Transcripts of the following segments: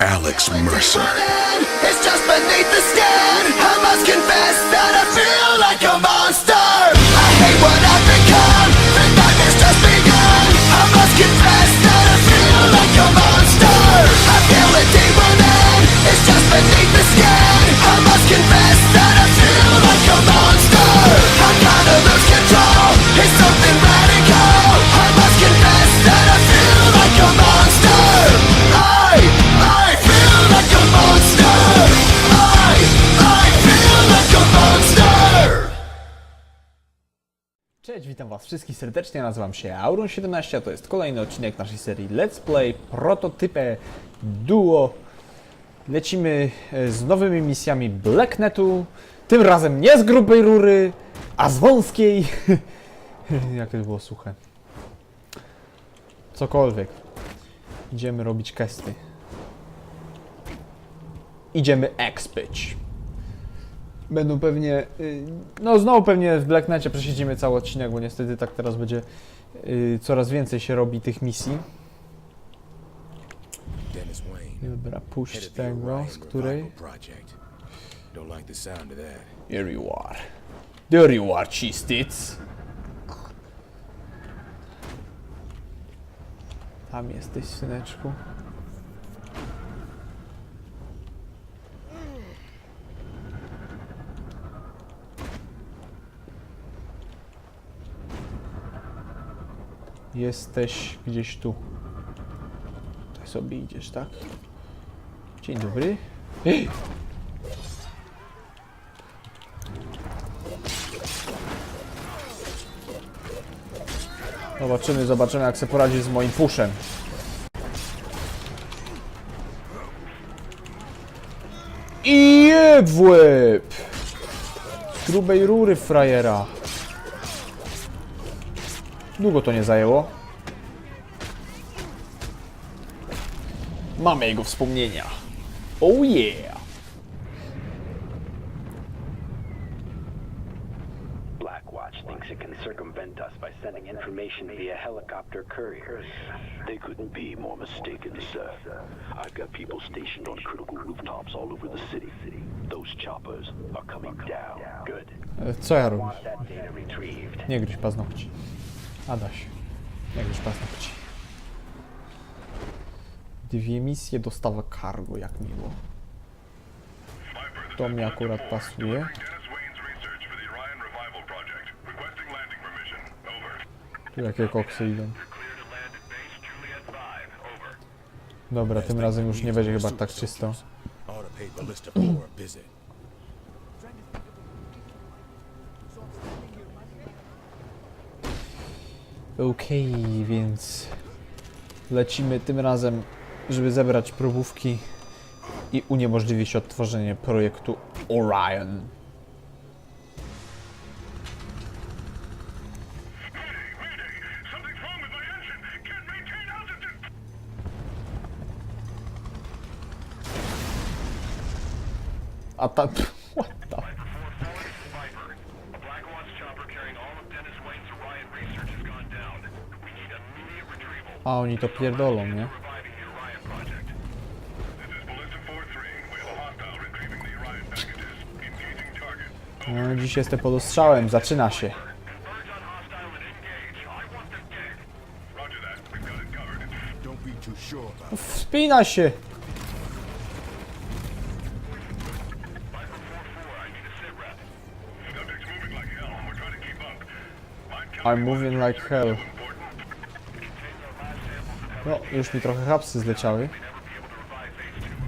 Alex Mercer. It's just beneath the skin. I must confess that I feel like witam was wszystkich serdecznie, nazywam się Auron17, a to jest kolejny odcinek naszej serii Let's Play Prototypę Duo. Lecimy e, z nowymi misjami Blacknetu, tym razem nie z grubej rury, a z wąskiej. Jak to było suche. Cokolwiek. Idziemy robić questy. Idziemy expić. Będą pewnie. y, No, znowu pewnie w Blacknecie przesiedzimy cały odcinek, bo niestety tak teraz będzie y, coraz więcej się robi tych misji. Dobra, puść tego, z której. Here you are. There you are, cheese Tam jesteś, syneczku. Jesteś gdzieś tu. Tak sobie idziesz, tak? Dzień dobry. Ej! Zobaczymy, zobaczymy jak sobie poradzi z moim puszem. I w łeb! Grubej rury frajera. Długo to nie zajęło. Mamy jego wspomnienia. Oh yeah! It can circumvent us by sending information via helicopter couriers. They couldn't be more mistaken, sir. I've got people stationed on critical rooftops all over the city. Those choppers are coming down. Good. E, Co ja robię? Nie gryź paznokci. Adaś. Nie gryź paznokci. Dwie misje, dostawa cargo, jak miło. To mi akurat pasuje. Tu jakie koksy idą. Dobra, tym razem już nie będzie chyba tak czysto. Okej, więc lecimy tym razem, żeby zebrać probówki i uniemożliwić odtworzenie projektu Orion. A ta... What the... A oni to pierdolą, nie? Reviving the Orion project. This is Ballista 4-3. We have a hostile retrieving the Orion packages. Engaging target. No, dziś jestem pod ostrzałem, zaczyna się. It. Wspina się! I'm moving like hell. No, już mi trochę hapsy zleciały.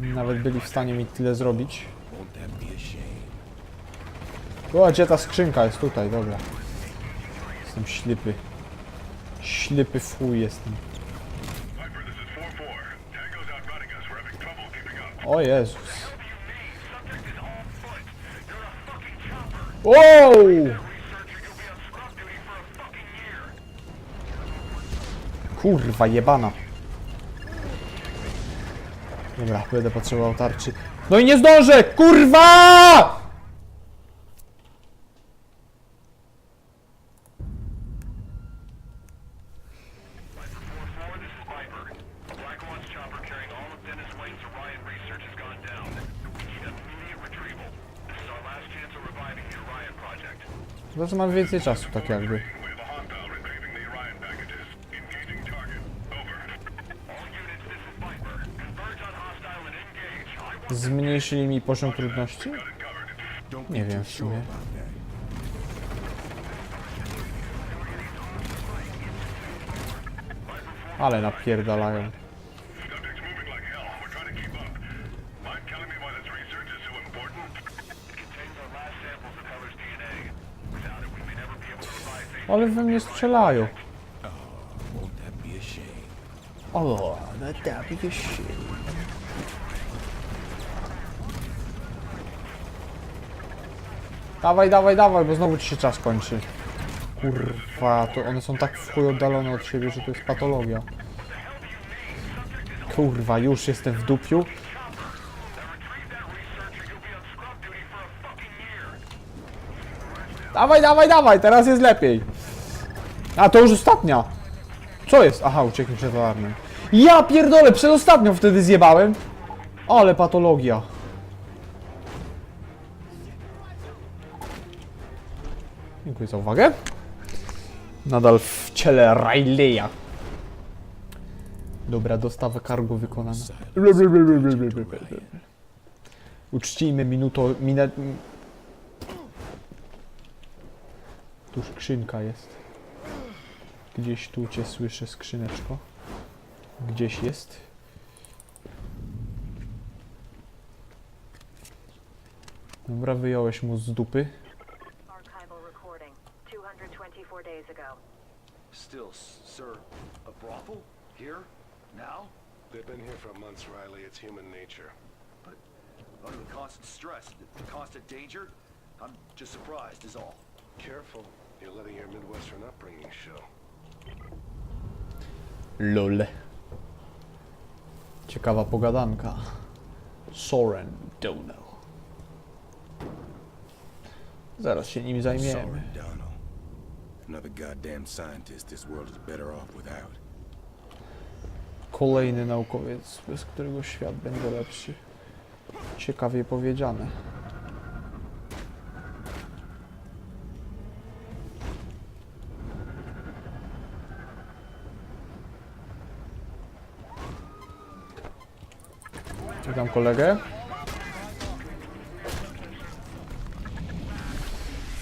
Nawet byli w stanie mi tyle zrobić. O, gdzie ta skrzynka jest tutaj, dobra. Jestem ślepy. Ślepy chuj jestem. Viper, this is 4-4. Tango's outrunning us. We're having trouble keeping up. O Jezus. Wow! Kurwa jebana. Dobra, będę potrzebował tarczy. No i nie zdążę! Kurwa! Zawsze mam więcej czasu, tak jakby. Without it, we may never be able to revive Faith. Ale we mnie strzelają. Won't that be a shame? O, no tak, się. Dawaj, dawaj, dawaj, bo znowu ci się czas kończy. Kurwa, to one są tak w chuj oddalone od siebie, że to jest patologia. Kurwa, już jestem w dupiu. Dawaj, dawaj, dawaj, teraz jest lepiej. A, to już ostatnia. Co jest? Aha, uciekłem przed alarmem. Ja pierdolę, przedostatnią wtedy zjebałem. Ale patologia. Dziękuję za uwagę. Nadal w ciele Rileya. Dobra, dostawa cargo wykonana. Uczcijmy minuto, minę... Tu skrzynka jest. Gdzieś tu cię słyszę, skrzyneczko. Gdzieś jest. Dobra, wyjąłeś mu z dupy. 224 days ago. Still, sir, a brothel? Here? Now? They've been here for months, Riley. It's human nature. But under the constant stress, the, the constant danger? I'm just surprised, is all. Careful. You're letting your Midwestern upbringing show. LOL. Ciekawa pogadanka. Soren Dono. Zaraz się nim zajmiemy. Another goddamn scientist this world is better off without. Kolejny naukowiec, bez którego świat będzie lepszy. Ciekawie powiedziane. Witam kolegę.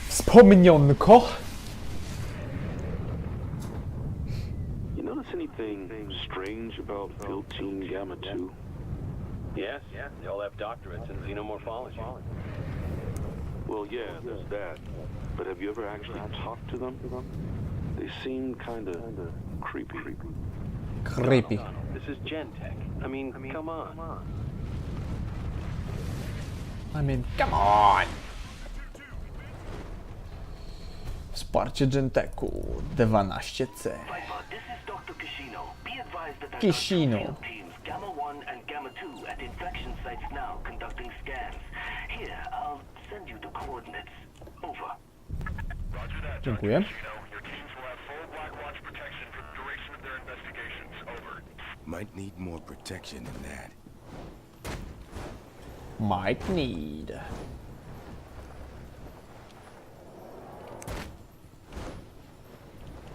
Wspomnionko. Strange about Filtine Gamma 2? Yes, yeah. They all have doctorates in xenomorphology. Well, yeah, there's that. But have you ever actually talked to them? They seem kind of creepy. Creepy. This is Gentech. I mean, come on. I mean, come on! Wsparcie Genteku 12C. Kishino. Teams Gamma 1 and Gamma 2 at infection sites now conducting scans. Here, I'll send you the coordinates. Over. Dziękuję. Might need more protection than that. Might need.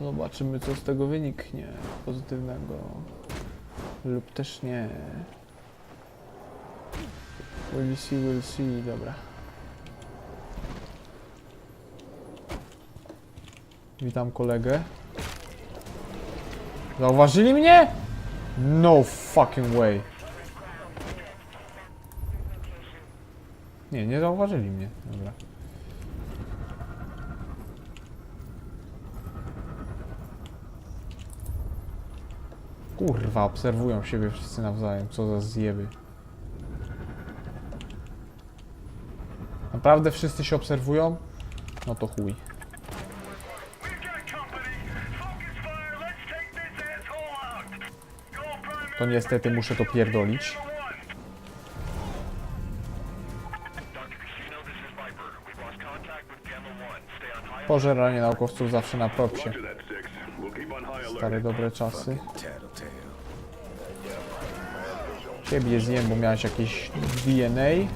Zobaczymy, co z tego wyniknie pozytywnego. Lub też nie. We'll see, we'll see. Dobra. Witam kolegę. Zauważyli mnie? No fucking way. Nie, nie zauważyli mnie. Dobra. Kurwa, obserwują siebie wszyscy nawzajem. Co za zjeby. Naprawdę wszyscy się obserwują? No to chuj. To niestety muszę to pierdolić. one. Dr. Casino, this is Viper. We've lost contact with Gamma 1. Stay on high Pożeranie naukowców zawsze na propsie. Stare dobre czasy. Ciebie zjem, bo miałeś jakieś DNA.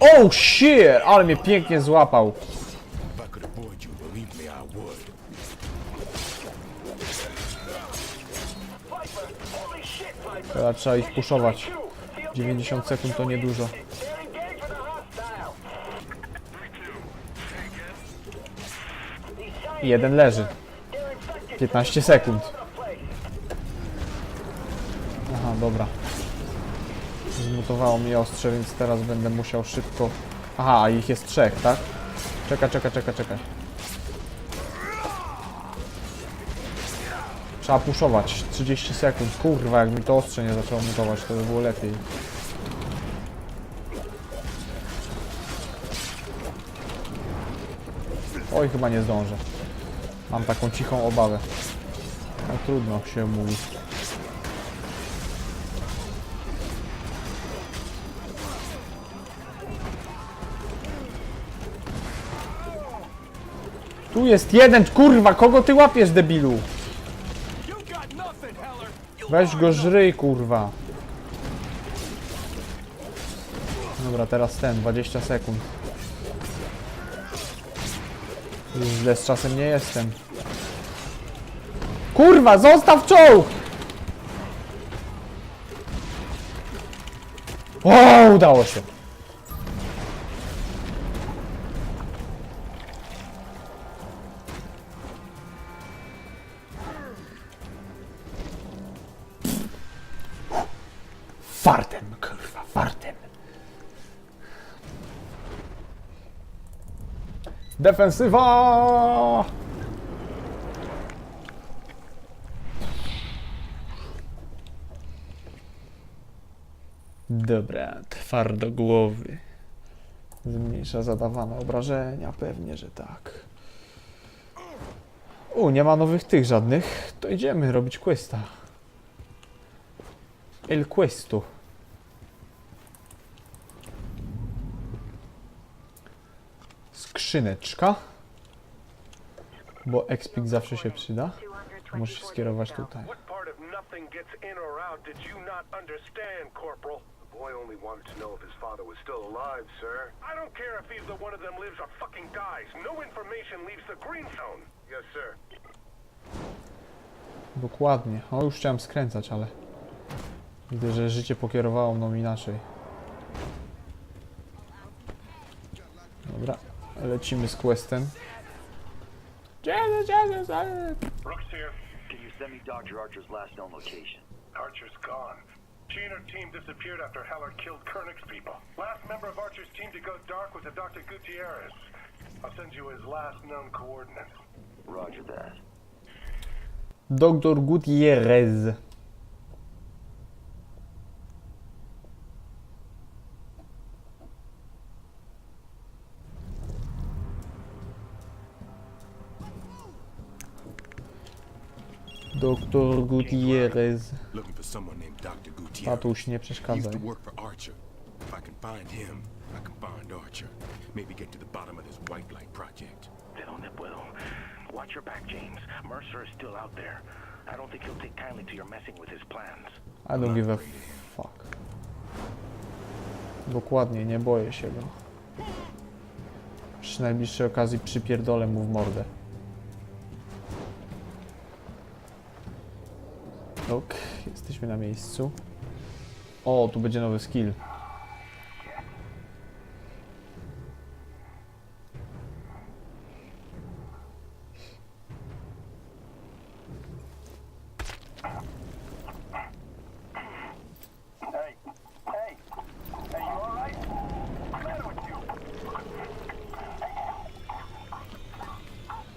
Oh shit! Ale mnie pięknie złapał. Teraz trzeba ich puszować. 90 sekund to niedużo. Jeden leży. 15 sekund. Aha, dobra. Zmutowało mi ostrze, więc teraz będę musiał szybko... Aha, ich jest trzech, tak? Czekaj, czekaj, czekaj, czekaj. Trzeba puszować. 30 sekund. Kurwa, jak mi to ostrze nie zaczęło mutować, to by było lepiej. Oj, chyba nie zdążę. Mam taką cichą obawę. No trudno się mówi. Tu jest jeden, kurwa, kogo ty łapiesz, debilu? Weź go żryj, kurwa. Dobra, teraz ten, 20 sekund. Źle z czasem nie jestem. Kurwa, zostaw czołg! O, udało się. Defensywa! Dobra, twardogłowy. Zmniejsza zadawane obrażenia, pewnie, że tak. U, nie ma nowych tych żadnych. To idziemy robić questa. El questo. Skrzyneczka. Bo expik zawsze się przyda. Musisz 224 skierować tutaj. Boy only wanted to know if his father was still alive, sir. I don't care if either one of them lives or fucking dies. No information leaves the green zone. Yes, sir. Dokładnie. O, już chciałem skręcać, ale... Widzę, że życie pokierowało mną inaczej. Lecimy z questem. Jesus, Jesus, Jesus. Brooks here. Can you send me Dr. Archer's last known location? Archer's gone. She and her team disappeared after Heller killed Koenig's people. Last member of Archer's team to go dark was a Dr. Gutierrez. I'll send you his last known coordinates. Roger that. Dr. Gutierrez. Doktor Gutierrez. Tatuś, nie przeszkadzaj. If I can find him, I can find Archer. Maybe get to the bottom of this white light project. De donde puedo? Watch your back, James. Mercer is still out there. I don't think he'll take kindly to your messing with his plans. I don't give a fuck. Dokładnie, nie boję się go. Przy najbliższej okazji przypierdolę mu w mordę. Ok, jesteśmy na miejscu. O, tu będzie nowy skill. Hey, hey, hey, you all right? What's the matter with you?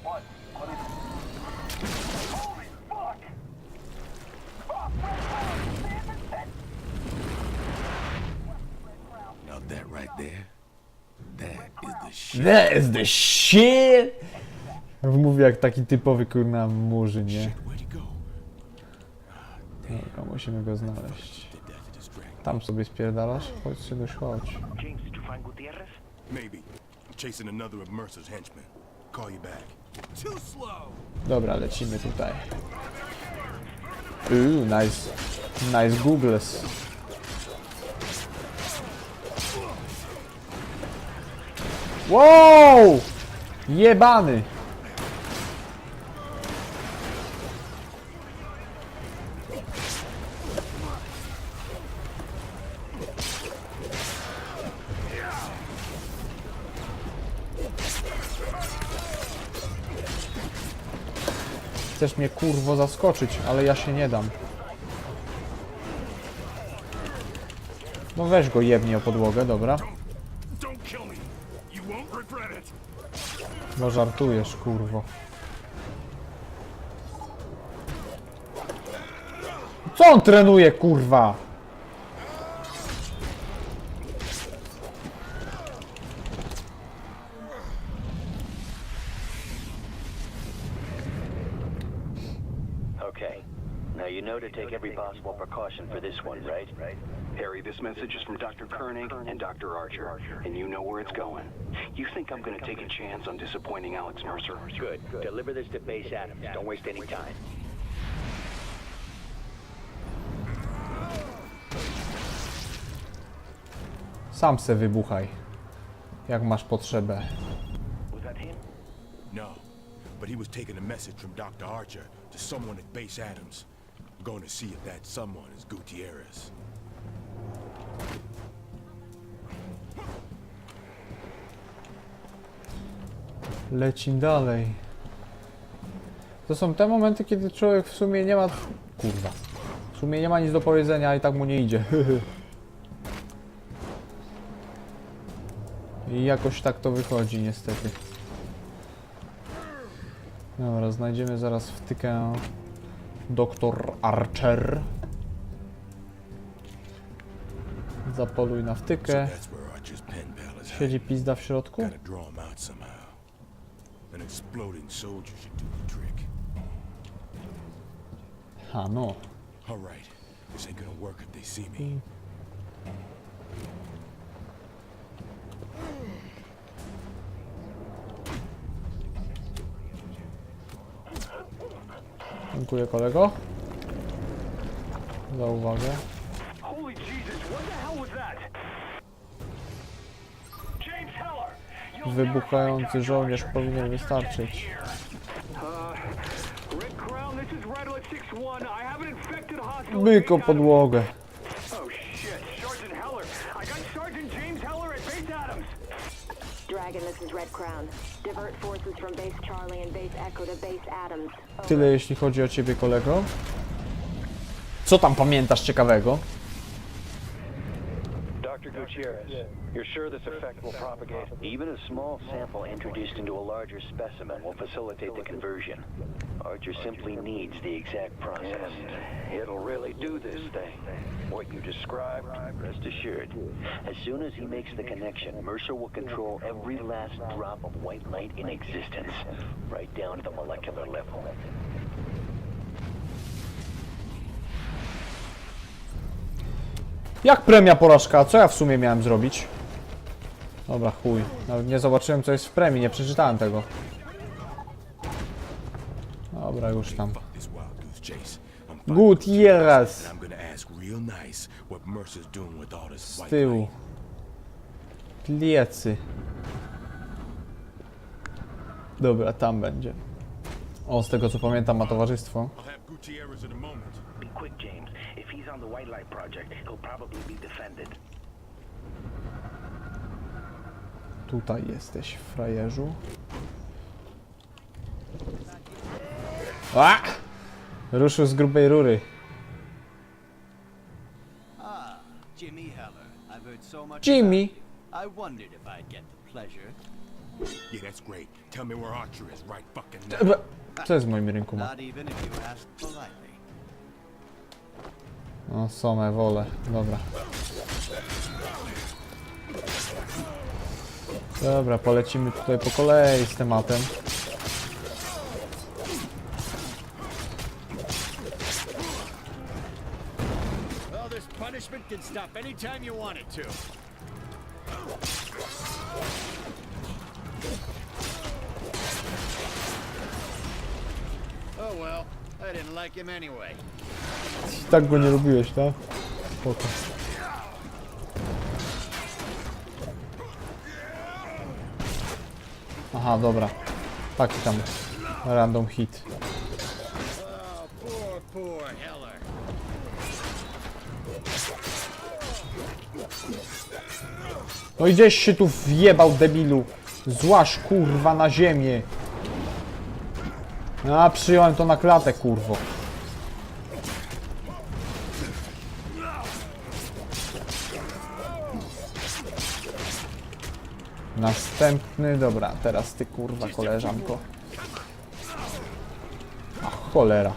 What? What is it? Holy fuck! Now that right there, that is the shit. That is the shit! Mówię jak taki typowy kurna murzyn, nie? Dobra, musimy go znaleźć. Tam sobie spierdalasz? Chodź się dość chodź. James, did you find Gutierrez? Maybe. I'm chasing another of Mercer's henchmen. Call you back. Too slow. Dobra, lecimy tutaj. Uuu, nice. Nice googles. Wow! Jebany! Chcesz mnie kurwo zaskoczyć, ale ja się nie dam. No weź go jebnie o podłogę, dobra. No żartujesz, kurwo. Co on trenuje, kurwa? Koenig and Dr. Archer, and you know where it's going. You think I'm gonna take a chance on disappointing Alex Mercer? Good. Deliver this to Base Adams. Don't waste any time. Sam se wybuchaj. Jak masz potrzebę. Was that him? No, but he was taking a message from Dr. Archer to someone at Base Adams. I'm going to see if that someone is Gutierrez. Lecim dalej. To są te momenty, kiedy człowiek w sumie nie ma... Kurwa. W sumie nie ma nic do powiedzenia, i tak mu nie idzie. I jakoś tak to wychodzi, niestety. Dobra, znajdziemy zaraz wtykę Doktor Archer. Zapoluj na wtykę. Siedzi pizda w środku. An exploding soldier should do the trick. Ha, no. All right, this ain't gonna work if they see me. Mm. Dziękuję kolego. Za uwagę. Base Echo to Base Adams. Over. Tyle jeśli chodzi o ciebie kolego. Co tam pamiętasz ciekawego? Dr. Gutierrez, you're sure this effect will propagate? Even a small sample introduced into a larger specimen will facilitate the conversion. Archer simply needs the exact process. it'll really do this thing. What you described, rest assured. As soon as he makes the connection, Mercer will control every last drop of white light in existence, right down to the molecular level. Jak premia porażka? Co ja w sumie miałem zrobić? Dobra, chuj. Nawet nie zobaczyłem co jest w premii, nie przeczytałem tego. Dobra, już tam. Gutierrez. Z tyłu. Plecy. Dobra, tam będzie. O, z tego co pamiętam ma towarzystwo. Quick, James. If he's on the White Light Project, he'll probably be defended. Tutaj jesteś, frajerzu. A! Ruszył z grubej rury. Jimmy Heller. I've heard so much. Jimmy! I wondered if I'd get the pleasure. Yeah, that's great. Tell me where Archer is right fucking now. Co jest w moim rynku? Not even if you ask politely. No, somę wolę. Dobra. Dobra, polecimy tutaj po kolei z tematem. Punishment can stop. Oh well, I didn't like him anyway. I tak go nie lubiłeś, tak? Spoko. Aha, dobra. Taki tam random hit. No i gdzieś się tu wjebał, debilu. Złaś, kurwa, na ziemię. A, przyjąłem to na klatę, kurwo. Następny, dobra, teraz ty, kurwa, koleżanko. A, cholera.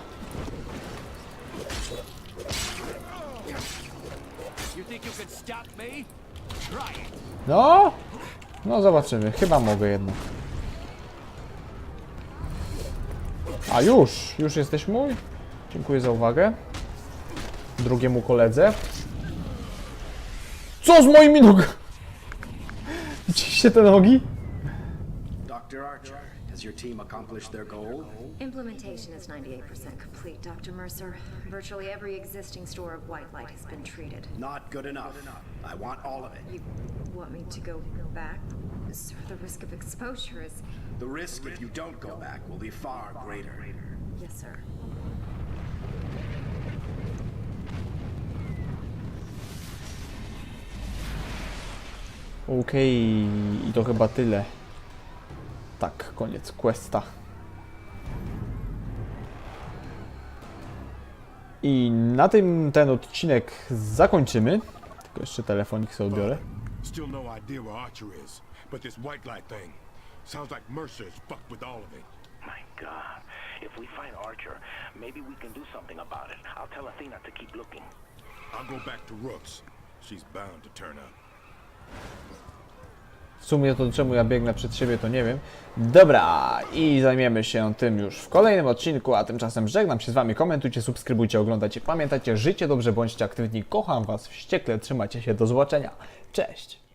No, no zobaczymy. Chyba mogę jednak. A już, już jesteś mój. Dziękuję za uwagę. Drugiemu koledze. Co z moimi nogami? Widzieliście te nogi? Dr. Archer, has your team accomplished their goal? Implementation is 98% complete, Dr. Mercer. Virtually every existing store of white light has been treated. Not good enough. I want all of it. You want me to go back? Sir, the risk of exposure is. The risk if you don't go back will be far greater. Yes, sir. Okej, i to chyba tyle. Tak, koniec questa. I na tym ten odcinek zakończymy. Tylko jeszcze telefonik sobie odbiorę. Still no idea where Archer is, but this white light thing sounds like Mercer's fucked with all of it. My God. If we find Archer, maybe we can do something about it. I'll tell Athena to keep looking. I'll go back to Rooks. She's bound to turn up. W sumie to czemu ja biegnę przed siebie, to nie wiem. Dobra, i zajmiemy się tym już w kolejnym odcinku, a tymczasem żegnam się z Wami. Komentujcie, subskrybujcie, oglądajcie. Pamiętajcie, życie dobrze, bądźcie aktywni. Kocham Was wściekle, trzymajcie się, do zobaczenia. Cześć!